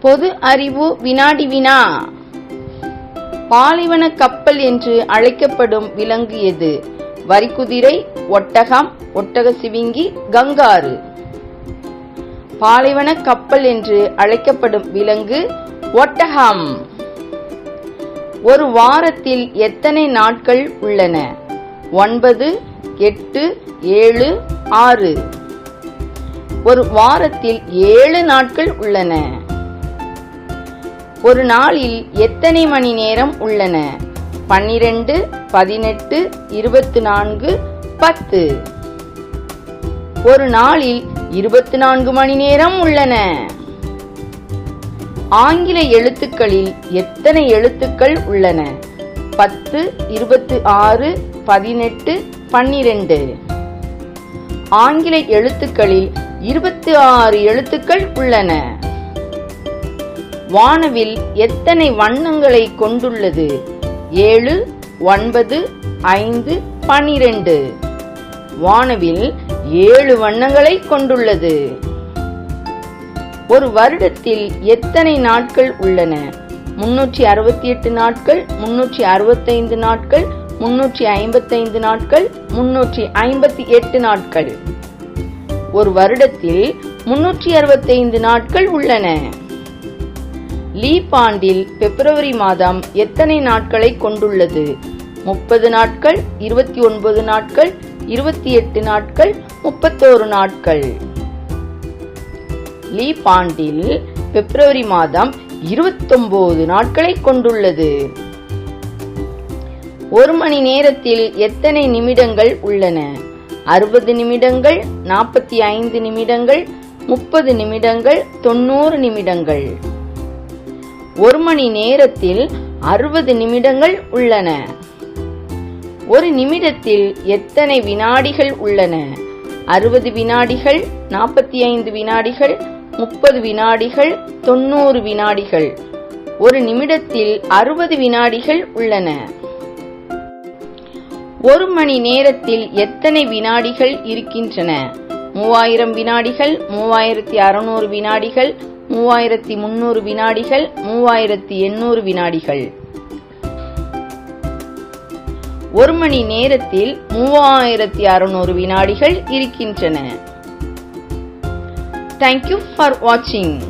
பொது அறிவு வினாடி வினா. பாலைவன கப்பல் என்று அழைக்கப்படும் விலங்கு எது? வரிக்குதிரை ஒட்டகம் ஒட்டக சிவிங்கி கங்காரு. பாலைவன கப்பல் என்று அழைக்கப்படும் விலங்கு ஒட்டகம். ஒரு வாரத்தில் எத்தனை நாட்கள் உள்ளன? ஒன்பது எட்டு ஏழு ஆறு. ஒரு வாரத்தில் ஏழு நாட்கள் உள்ளன. ஒரு நாளில் எத்தனை மணி நேரம் உள்ளன? பன்னிரண்டு பதினெட்டு இருபத்தி நான்கு பத்து. ஒரு நாளில் இருபத்தி நான்கு மணி நேரம் உள்ளன. ஆங்கில எழுத்துக்களில் எத்தனை எழுத்துக்கள் உள்ளன? பத்து இருபத்தி ஆறு பதினெட்டு பன்னிரண்டு. ஆங்கில எழுத்துக்களில் இருபத்தி ஆறு எழுத்துக்கள் உள்ளன. வானவில் எத்தனை வண்ணங்களை கொண்டுள்ளது? ஏழு ஒன்பது ஐந்து பனிரெண்டு. வானவில் ஏழு வண்ணங்களை கொண்டுள்ளது. ஒரு வருடத்தில் எத்தனை நாட்கள் உள்ளன? முன்னூற்றி அறுபத்தி எட்டு நாட்கள் முன்னூற்றி அறுபத்தைந்து நாட்கள் முன்னூற்றி ஐம்பத்தைந்து நாட்கள் முன்னூற்றி ஐம்பத்தி எட்டு நாட்கள். ஒரு வருடத்தில் முன்னூற்றி அறுபத்தைந்து நாட்கள் உள்ளன. லீப் ஆண்டில் பிப்ரவரி மாதம் எத்தனை நாட்களை கொண்டுள்ளது? முப்பது நாட்கள் இருபத்தி ஒன்பது நாட்கள் இருபத்தி எட்டு நாட்கள் முப்பத்தோரு நாட்கள். லீப் ஆண்டில் பிப்ரவரி மாதம் இருபத்தொன்பது நாட்களை கொண்டுள்ளது. ஒரு மணி நேரத்தில் எத்தனை நிமிடங்கள் உள்ளன? அறுபது நிமிடங்கள் நாற்பத்தி ஐந்து நிமிடங்கள் முப்பது நிமிடங்கள் தொண்ணூறு நிமிடங்கள். ஒரு மணி நேரத்தில் அறுபது நிமிடங்கள் உள்ளன. ஒரு நிமிடத்தில் எத்தனை வினாடிகள் உள்ளன? அறுபது வினாடிகள் நாற்பத்தி ஐந்து வினாடிகள் முப்பது வினாடிகள் தொண்ணூறு வினாடிகள். ஒரு நிமிடத்தில் அறுபது வினாடிகள் உள்ளன. ஒரு மணி நேரத்தில் எத்தனை வினாடிகள் இருக்கின்றன? மூவாயிரம் வினாடிகள் மூவாயிரத்தி அறுநூறு வினாடிகள் மூவாயிரத்தி முன்னூறு வினாடிகள் மூவாயிரத்தி எண்ணூறு வினாடிகள். ஒரு மணி நேரத்தில் மூவாயிரத்தி அறுநூறு வினாடிகள் இருக்கின்றன. தேங்க்யூ ஃபார் வாட்சிங்